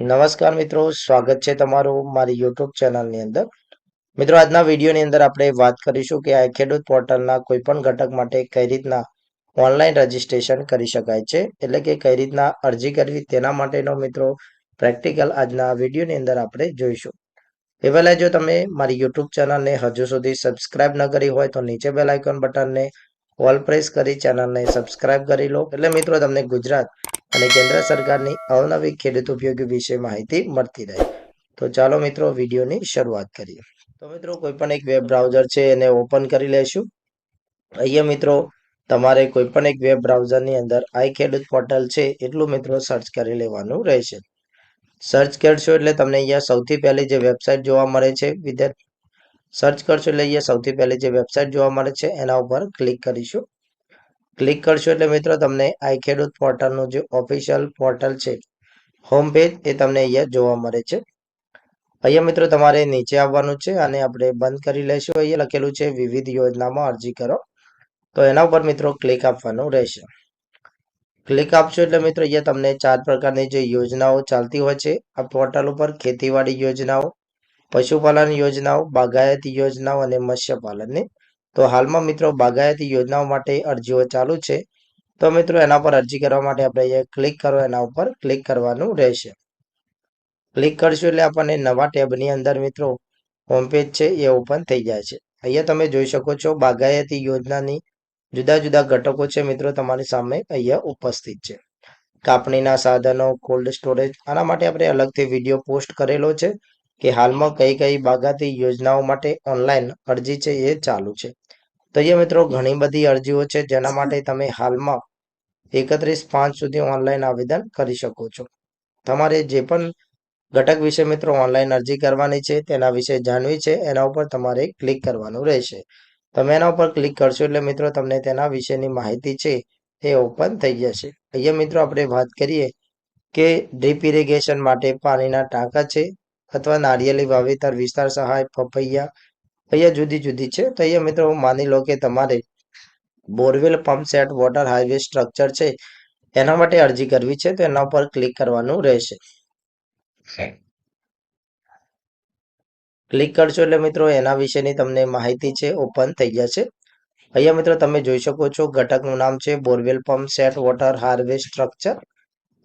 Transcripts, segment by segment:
નમસ્કાર મિત્રો, સ્વાગત છે તમારું મારી યુટ્યુબ ચેનલની અંદર. મિત્રો, આજના વિડીયોની અંદર આપણે વાત કરીશું કે આ ખેડૂત પોર્ટલના કોઈ પણ ઘટક માટે કઈ રીતના ઓનલાઈન રજીસ્ટ્રેશન કરી શકાય છે, એટલે કે કઈ રીતના અરજી કરવી તેના માટેનો મિત્રો પ્રેક્ટિકલ આજના વિડીયોની અંદર આપણે જોઈશું. એ પહેલાં જો તમે મારી યુટ્યુબ ચેનલને હજુ સુધી સબસ્ક્રાઇબ ન કરી હોય તો નીચે બેલ આઇકોન બટનને ઓલ પ્રેસ કરી ચેનલને સબસ્ક્રાઇબ કરી લો. એટલે મિત્રો, તમને ગુજરાત અને કેન્દ્ર સરકારની અવનવી ખેડૂત ઉપયોગી વિશે માહિતી મળતી રહે. તો ચાલો મિત્રો, વિડીયોની શરૂઆત કરીએ. તો મિત્રો કોઈ પણ એક વેબ બ્રાઉઝર છે, એને ઓપન કરી લેશું. અહીંયા મિત્રો, તમારે કોઈ પણ એક વેબ બ્રાઉઝરની અંદર આઈ ખેડૂત પોર્ટલ છે, એટલું મિત્રો સર્ચ કરી લેવાનું રહેશે. સર્ચ કરશો એટલે તમને અહીંયા સૌથી પહેલી જે વેબસાઇટ જોવા મળે છે, વિદ્યાર્થી. સર્ચ કરશો એટલે અહીંયા સૌથી પહેલી જે વેબસાઇટ જોવા મળે છે, એના ઉપર ક્લિક કરીશું. ક્લિક કરશો એટલે મિત્રો તમને આઈ ખેડૂત પોર્ટલનું જે ઓફિશિયલ પોર્ટલ છે હોમ પેજ એ તમને અહીંયા જોવા મળે છે. અહીંયા મિત્રો તમારે નીચે આવવાનું છે અને આપણે બંધ કરી લઈશું. અહીંયા લખેલું છે, વિવિધ યોજનામાં અરજી કરો. તો એના ઉપર મિત્રો ક્લિક આપવાનું રહેશે. ક્લિક આપશો એટલે મિત્રો અહીંયા તમને ચાર પ્રકારની જે યોજનાઓ ચાલતી હોય છે. આ પોર્ટલ ઉપર ખેતીવાડી યોજનાઓ, પશુપાલન યોજનાઓ, બાગાયતી યોજનાઓ અને મત્સ્યપાલનની તો હાલમાં મિત્રો બાગાયતી યોજનાઓ માટે અરજીઓ ચાલુ છે. તો મિત્રો એના પર અરજી કરવા માટે આપણે અહીંયા ક્લિક કરો, એના ઉપર ક્લિક કરવાનું રહેશે. ક્લિક કરશો એટલે આપણને નવા ટેબની અંદર મિત્રો હોમ પેજ છે એ ઓપન થઈ જાય છે. અહીંયા તમે જોઈ શકો છો બાગાયતી યોજનાની જુદા જુદા ઘટકો છે મિત્રો તમારી સામે અહીંયા ઉપસ્થિત છે. કાપણીના સાધનો કોલ્ડ સ્ટોરેજ આના માટે આપણે અલગથી વીડિયો પોસ્ટ કરેલો છે. કે હાલમાં કઈ કઈ બાગાતી યોજનાઓ માટે ઓનલાઈન અરજી છે એ ચાલુ છે. તો અહીંયા મિત્રો ઘણી બધી અરજીઓ છે જેના માટે તમે હાલમાં એકત્રીસ પાંચ સુધી ઓનલાઈન આવેદન કરી શકો છો. તમારે જે પણ ઘટક વિશે મિત્રો ઓનલાઈન અરજી કરવાની છે તેના વિશે જાણવી છે એના ઉપર તમારે ક્લિક કરવાનું રહેશે. તમે એના ઉપર ક્લિક કરશો એટલે મિત્રો તમને તેના વિશેની માહિતી છે એ ઓપન થઈ જશે. અહીંયા મિત્રો આપણે વાત કરીએ કે ડ્રીપ ઇરિગેશન માટે પાણીના ટાંકા છે અથવા નારિયેળી વાવેતર, વિસ્તાર સહાય, પપૈયા અહીંયા જુદી જુદી છે. તો અહીંયા મિત્રો માની લો કે તમારે borewell pump set, water highway structure છે, એના માટે અરજી કરવી છે. તો એના ઉપર ક્લિક કરવાનું રહેશે. ક્લિક કરશો એટલે મિત્રો એના વિશેની તમને માહિતી છે, ઓપન થઈ જશે. અહીંયા મિત્રો તમે જોઈ શકો છો, ઘટકનું નામ છે borewell pump set, water harvest structure.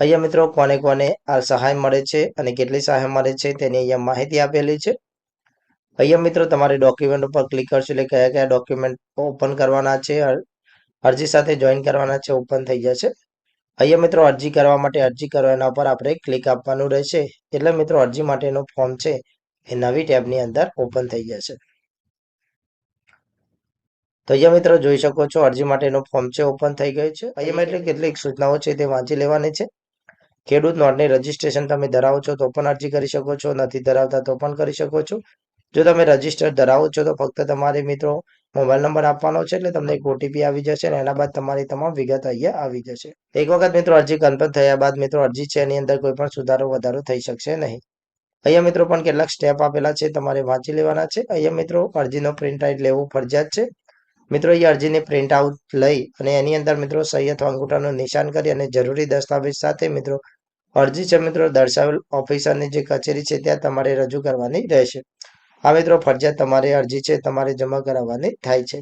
અહીંયા મિત્રો કોને કોને આ સહાય મળે છે અને કેટલી સહાય મળે છે તેની અહીંયા માહિતી આપેલી છે. અહીંયા મિત્રો તમારે ડોક્યુમેન્ટ ઉપર ક્લિક કરશો એટલે કયા કયા ડોક્યુમેન્ટ ઓપન કરવાના છે અરજી સાથે જોઈન કરવાના છે ઓપન થઈ જશે. અહીંયા મિત્રો અરજી કરવા માટે અરજી કરવા એના ઉપર આપણે ક્લિક આપવાનું રહેશે. એટલે મિત્રો અરજી માટેનું ફોર્મ છે એ નવી ટેબની અંદર ઓપન થઈ જશે. તો અહીંયા મિત્રો જોઈ શકો છો અરજી માટેનું ફોર્મ છે ઓપન થઈ ગયું છે. અહીંયા એટલે કેટલીક સૂચનાઓ છે તે વાંચી લેવાની છે. ખેડૂત નોંધણી રજીસ્ટ્રેશન તમે ધરાવો છો તો પણ અરજી કરી શકો છો, નથી ધરાવતા તો પણ કરી શકો છો. જો તમે રજિસ્ટર ધરાવો છો તો ફક્ત તમારે મિત્રો મોબાઈલ નંબર આપવાનો છે એટલે તમને એક ઓટીપી આવી જશે અને એના બાદ તમારી તમામ વિગત અહીંયા આવી જશે. એક વખત મિત્રો અરજી કન્ફર્મ થયા બાદ મિત્રો અરજી છે એની અંદર કોઈ પણ સુધારો વધારો થઈ શકશે નહીં. અહીંયા મિત્રો પણ કેટલાક સ્ટેપ આપેલા છે તમારે વાંચી લેવાના છે. અહીંયા મિત્રો અરજીનો પ્રિન્ટ આઉટ લેવું ફરજિયાત છે. મિત્રો એ અરજીની પ્રિન્ટ આઉટ લઈ અને એની અંદર મિત્રો સહી અથવા અંગૂઠાનું નિશાન કરી અને જરૂરી દસ્તાવેજ સાથે મિત્રો અરજી છે મિત્રો, દર્શાવેલ ઓફિસરની જે કચેરી છે, ત્યાં તમારે રજૂ કરવાની રહેશે. આ મિત્રો, ફરજિયાત તમારે અરજી છે, તમારે જમા કરાવવાની થાય છે.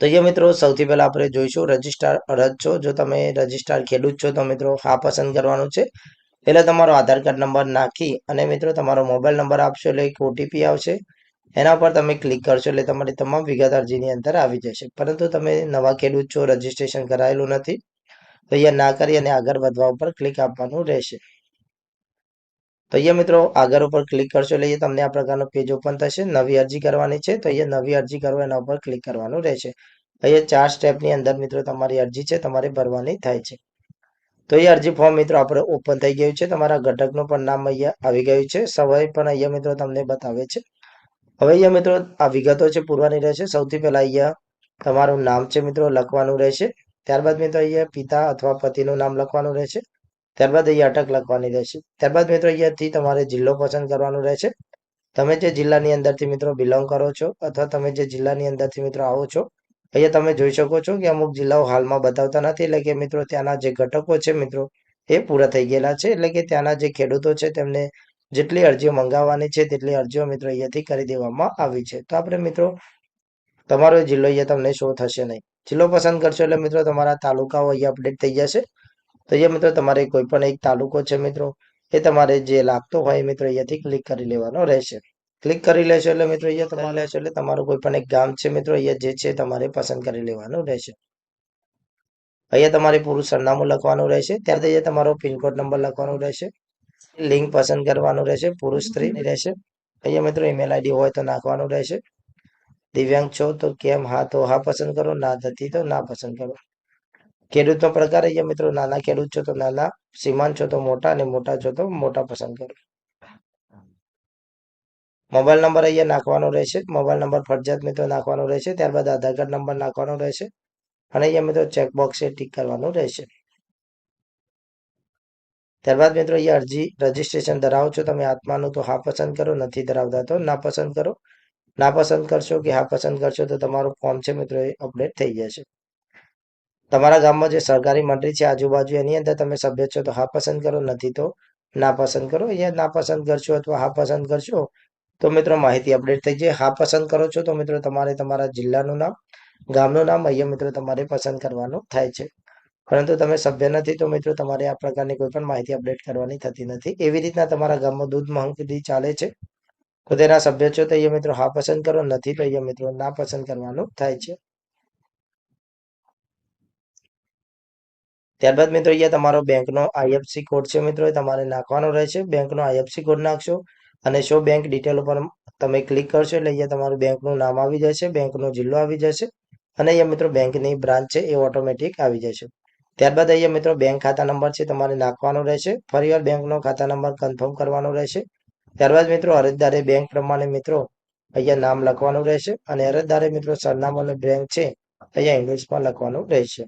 તો અહીંયા મિત્રો, સૌથી પહેલા આપણે જોઈશું રજિસ્ટ્રાર અરજ છો, જો તમે રજિસ્ટ્રાર ખેડૂત છો, તો મિત્રો હા પસંદ કરવાનું છે. એટલે તમારો આધાર કાર્ડ નંબર નાખી અને મિત્રો તમારો મોબાઈલ નંબર આપશો, એટલે એક ઓટીપી આવશે. એના પર તમે ક્લિક કરશો, એટલે તમારી તમામ વિગત અરજીની અંદર આવી જશે. પરંતુ તમે નવા ખેડૂત છો, રજીસ્ટ્રેશન કરાયેલું નથી. તો અહીંયા ના કરી અને આગળ વધવા ઉપર ક્લિક આપવાનું રહેશે. તો અહીંયા મિત્રો આગળ ઉપર ક્લિક કરશો એટલે તમને આ પ્રકારનો પેજ ઓપન થશે. નવી અરજી કરવાની છે તો અહીંયા નવી અરજી કરો એના ઉપર ક્લિક કરવાનું રહેશે. અહીંયા ચાર સ્ટેપની અંદર મિત્રો તમારી અરજી છે, તમારે ભરવાની થાય છે. તો એ અરજી ફોર્મ મિત્રો આપણે ઓપન થઈ ગયું છે. તમારા ઘટકનું પણ નામ અહીંયા આવી ગયું છે. સવાય પણ અહીંયા મિત્રો તમને બતાવે છે. હવે અહીંયા મિત્રો આ વિગતો છે, પૂરવાની રહેશે. સૌથી પહેલા અહીંયા તમારું નામ છે મિત્રો લખવાનું રહેશે. ત્યારબાદ મિત્રો અહીંયા પિતા અથવા પતિનું નામ લખવાનું રહેશે. ત્યારબાદ અહીંયા અટક લખવાની રહેશે. ત્યારબાદ મિત્રો અહીંયાથી તમારે જિલ્લો પસંદ કરવાનો રહેશે. તમે જે જિલ્લાની અંદરથી મિત્રો બિલોંગ કરો છો અથવા તમે જે જિલ્લાની અંદરથી મિત્રો આવો છો, અહીંયા તમે જોઈ શકો છો કે અમુક જિલ્લાઓ હાલમાં બતાવતા નથી. એટલે કે મિત્રો ત્યાંના જે ઘટકો છે મિત્રો એ પૂરા થઈ ગયેલા છે. એટલે કે ત્યાંના જે ખેડૂતો છે તેમને જેટલી અરજીઓ મંગાવવાની છે તેટલી અરજીઓ મિત્રો અહીંયાથી કરી દેવામાં આવી છે. તો આપણે મિત્રો તમારો જિલ્લો અહીંયા તમને શો થશે નહીં. જિલ્લો પસંદ કરશો એટલે મિત્રો તમારા તાલુકાઓ અહીંયા અપડેટ થઈ જશે. તો અહીંયા મિત્રો તમારે કોઈ પણ એક તાલુકો છે મિત્રો, એ તમારે જે લાગતો હોય મિત્રો અહીંયાથી ક્લિક કરી લેવાનો રહેશે. ક્લિક કરી લેશો એટલે મિત્રો અહીંયા તમારે લેશો એટલે તમારું કોઈ પણ એક ગામ છે મિત્રો, અહીંયા જે છે તમારે પસંદ કરી લેવાનું રહેશે. અહીંયા તમારે પૂરું સરનામું લખવાનું રહેશે. ત્યારે અહીંયા તમારો પિનકોડ નંબર લખવાનો રહેશે. લિંક પસંદ કરવાનું રહેશે. પુરુષ સ્ત્રી રહેશે. અહીંયા મિત્રો ઈમેલ આઈડી હોય તો નાખવાનું રહેશે. દિવ્યાંગ છો તો કેમ? હા, તો હા પસંદ કરો, ના થતી તો ના પસંદ કરો. ખેડૂતનો પ્રકાર અહીંયા મિત્રો નાના ખેડૂત છો તો નાના સીમાંત છો તો મોટા અને મોટા છો તો મોટા પસંદ કરો. મોબાઈલ નંબર અહીંયા નાખવાનો રહેશે. મોબાઈલ નંબર ફરજિયાત મિત્રો નાખવાનો રહેશે. ત્યારબાદ આધાર કાર્ડ નંબર નાખવાનો રહેશે. અને અહીંયા મિત્રો ચેકબોક્સ એ ટીક કરવાનું રહેશે. ત્યારબાદ મિત્રો અહીંયા અરજી રજીસ્ટ્રેશન ધરાવો છો તમે. આત્માનું તો હા પસંદ કરો, નથી ધરાવતા તો ના પસંદ કરો. ના પસંદ કરશો કે હા પસંદ કરશો તો તમારું ફોર્મ છે મિત્રો, એ અપડેટ થઈ જશે. તમારા ગામમાં જે સરકારી મંડળી છે આજુબાજુ, એની અંદર તમે સભ્ય છો તો હા પસંદ કરો, નથી તો ના પસંદ કરો. અહીંયા ના પસંદ કરશો અથવા હા પસંદ કરશો તો મિત્રો માહિતી અપડેટ થઈ જાય. હા પસંદ કરો છો તો મિત્રો તમારે તમારા જિલ્લાનું નામ, ગામનું નામ અહીંયા મિત્રો તમારે પસંદ કરવાનું થાય છે. પરંતુ તમે સભ્ય નથી તો મિત્રો તમારે આ પ્રકારની કોઈ પણ માહિતી અપડેટ કરવાની થતી નથી. એવી રીતના તમારા ગામમાં દૂધ મહંગી ચાલે છે. તો સભ્ય છો તો અહીંયા મિત્રો હા પસંદ કરો, નથી તો અહીંયા મિત્રો ના પસંદ કરવાનું થાય છે. ત્યારબાદ મિત્રો અહીંયા તમારો બેંકનો આઈએફસી કોડ છે મિત્રો, એ તમારે નાખવાનો રહેશે. બેંકનો આઈએફસી કોડ નાખશો અને શો બેંક ડિટેલ ઉપર તમે ક્લિક કરશો એટલે અહીંયા તમારું બેંકનું નામ આવી જશે, બેંકનો જિલ્લો આવી જશે અને અહીંયા મિત્રો બેંકની બ્રાન્ચ છે એ ઓટોમેટિક આવી જશે. ત્યારબાદ અહીંયા મિત્રો બેંક ખાતા નંબર છે તમારે નાખવાનો રહેશે. ફરીવાર બેંકનો ખાતા નંબર કન્ફર્મ કરવાનો રહેશે. ત્યારબાદ મિત્રો અરજદારે બેંક પ્રમાણે મિત્રો અહીંયા નામ લખવાનું રહેશે અને અરજદારે મિત્રો સરનામું અને બેંક છે અહીંયા ઇંગ્લિશમાં લખવાનું રહેશે.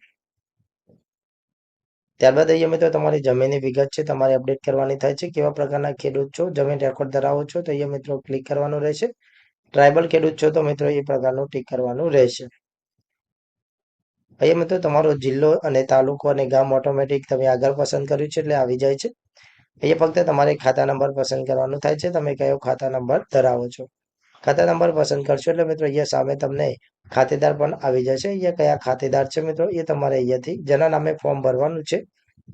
ત્યારબાદ અહીંયા મિત્રો તમારી જમીનની વિગત છે, તમારે અપડેટ કરવાની થાય છે કેવા પ્રકારના ખેડૂત છો, જમીન રેકોર્ડ ધરાવો છો, તો અહીંયા મિત્રો ક્લિક કરવાનું રહેશે. ટ્રાઇબલ ખેડૂત છો, તો મિત્રો એ પ્રકારનું ટીક કરવાનું રહેશે. અહીંયા મિત્રો તમારો જિલ્લો અને તાલુકો અને ગામ ઓટોમેટિક તમે આગળ પસંદ કર્યું છે એટલે આવી જાય છે. અહીંયા ફક્ત તમારે ખાતા નંબર પસંદ કરવાનું થાય છે. તમે કયો ખાતા નંબર ધરાવો છો? ખાતા નંબર પસંદ કરશો એટલે મિત્રો અહીંયા સામે તમને ખાતેદાર પણ આવી જશે. અહીંયા કયા ખાતેદાર છે મિત્રો? એ તમારે અહીંયાથી જેના નામે ફોર્મ ભરવાનું છે,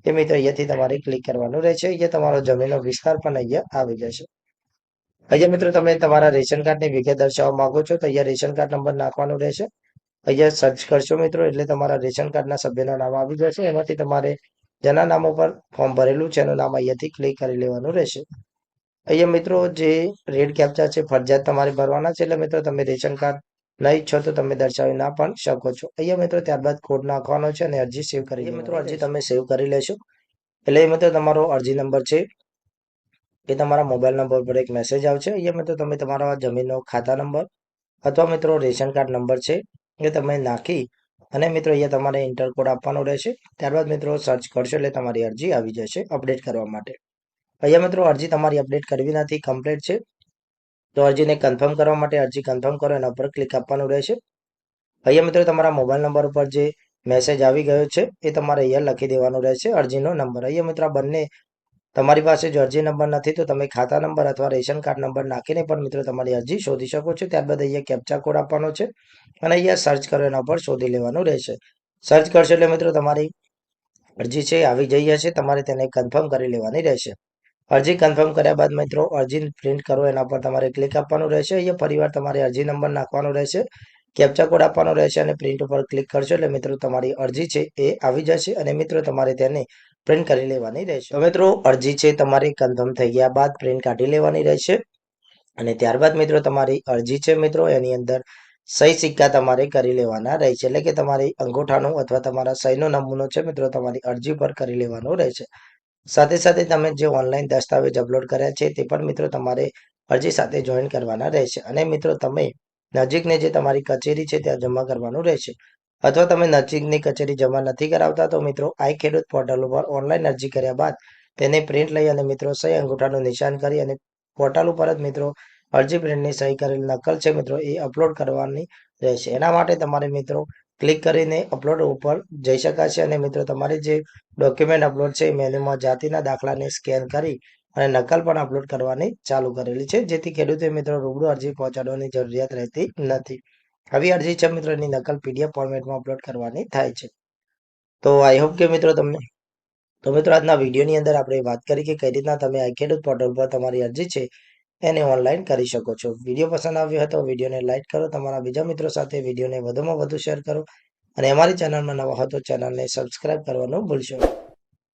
એ મિત્રો અહીંયાથી તમારે ક્લિક કરવાનું રહેશે. અહીંયા તમારો જમીનનો વિસ્તાર પણ અહીંયા આવી જશે. અહીંયા મિત્રો તમે તમારા રેશન કાર્ડની વિગત દર્શાવવા માંગો છો તો અહીંયા રેશન કાર્ડ નંબર નાખવાનો રહેશે. અહીંયા સર્ચ કરશો મિત્રો એટલે તમારા રેશન કાર્ડના સભ્યના નામ આવી જશે. એમાંથી તમારે જેના નામ ઉપર ફોર્મ ભરેલું છે એનું નામ અહીંયાથી ક્લિક કરી લેવાનું રહેશે. અહીંયા મિત્રો જે રેડ કેપ્ચા છે ફરજિયાત તમારે ભરવાના છે એટલે મિત્રો તમે રેશન કાર્ડ નહીં ઈચ્છો તો તમે દર્શાવી ના પણ શકો છો. અહીંયા મિત્રો ત્યારબાદ કોડ નાખવાનો છે અને અરજી સેવ કરી મિત્રો અરજી તમે સેવ કરી લેશો. એટલે એ મિત્રો તમારો અરજી નંબર છે એ તમારા મોબાઈલ નંબર પર એક મેસેજ આવશે. અહીંયા મિત્રો તમે તમારા જમીનનો ખાતા નંબર અથવા મિત્રો રેશન કાર્ડ નંબર છે એ તમે નાખી અને મિત્રો અહીંયા તમારે ઇન્ટર કોડ આપવાનો રહેશે. ત્યારબાદ મિત્રો સર્ચ કરશો એટલે તમારી અરજી આવી જશે અપડેટ કરવા માટે. અહીંયા મિત્રો અરજી તમારી અપડેટ કરવી નથી કમ્પ્લીટ છે. તો અરજીને કન્ફર્મ કરવા માટે અરજી કન્ફર્મ કરો, એના પર ક્લિક આપવાનું રહેશે. અહીંયા મિત્રો તમારા મોબાઈલ નંબર ઉપર જે મેસેજ આવી ગયો છે, એ તમારે અહીંયા લખી દેવાનો રહેશે અરજીનો નંબર અહીંયા મિત્રો બંને તમારી પાસે જો અરજી નંબર નથી તો તમે ખાતા નંબર અથવા રેશન કાર્ડ નંબર નાખીને પણ મિત્રો તમારી અરજી શોધી શકો છો. ત્યારબાદ અહીંયા કેપ્ચા કોડ આપવાનો છે અને અહીંયા સર્ચ કરો એના પર શોધી લેવાનું રહેશે. સર્ચ કરશો એટલે મિત્રો તમારી અરજી છે આવી જઈ હશે. તમારે તેને કન્ફર્મ કરી લેવાની રહેશે. અરજી કન્ફર્મ કર્યા બાદ મિત્રો અરજી પ્રિન્ટ કરો એના પર તમારે ક્લિક આપવાનું રહેશે. અહીંયા ફરીવાર તમારે અરજી નંબર નાખવાનો રહેશે. કેપ્ચા કોડ આપવાનો રહેશે અને પ્રિન્ટ ઉપર ક્લિક કરશો એટલે મિત્રો તમારી અરજી છે એ આવી જશે અને મિત્રો તમારે તેને પ્રિન્ટ કરી લેવાની રહેશે. હવે મિત્રો, અરજી છે તમારી કન્ફર્મ થઈ ગયા બાદ પ્રિન્ટ કાઢી લેવાની રહેશે. અને ત્યારબાદ મિત્રો, તમારી અરજી છે મિત્રો, એની અંદર સહી સિક્કા તમારે કરી લેવાના રહેશે. એટલે કે તમારી અંગૂઠાનું અથવા તમારા સહીનો નમૂનો છે મિત્રો, તમારી અરજી પર કરી લેવાનો રહેશે. સાથે સાથે તમે જે ઓનલાઈન દસ્તાવેજ અપલોડ કર્યા છે તે પણ મિત્રો તમારે અરજી સાથે જોઈન કરવાના રહેશે. અને મિત્રો, તમે નજીકની જે તમારી કચેરી છે ત્યાં જમા કરવાનું રહેશે. અથવા તમે નજીકની કચેરી જમા નથી કરાવતા, તો મિત્રો, આઈ ખેડૂત પોર્ટલ ઉપર ઓનલાઈન અરજી કર્યા બાદ તેને પ્રિન્ટ લઈ અને મિત્રો, સહી અંગૂઠાનું નિશાન કરી અને પોર્ટલ ઉપર જ મિત્રો, અરજી પ્રિન્ટની સહી કરેલી નકલ છે મિત્રો, એ અપલોડ કરવાની રહેશે. એના માટે તમારે મિત્રો, ક્લિક કરીને અપલોડ ઉપર જઈ શકાશે અને મિત્રો, તમારે જે ડોક્યુમેન્ટ અપલોડ છે, એ મેન્યુમાં જાતિના દાખલાને સ્કેન કરી અને નકલ પણ અપલોડ કરવાની ચાલુ કરેલી છે, જેથી ખેડૂતોએ મિત્રો, રૂબરૂ અરજી પહોંચાડવાની જરૂરિયાત રહેતી નથી. આવી અરજી છે મિત્રો, એની નકલ પીડીએફ ફોર્મેટમાં અપલોડ કરવાની થાય છે તો આઈ હોપ કે મિત્રો તમને, તો મિત્રો આજના વિડીયોની અંદર આપણે વાત કરી કે કઈ રીતના તમે આ ખેડૂત પોર્ટલ પર તમારી અરજી છે, એને ઓનલાઈન કરી શકો છો વીડિયો પસંદ આવ્યો હોય તો વિડીયોને લાઇક કરો, તમારા બીજા મિત્રો સાથે વિડીયોને વધુમાં વધુ શેર કરો, અને અમારી ચેનલમાં નવા હો તો ચેનલને સબસ્ક્રાઇબ કરવાનું ભૂલશો.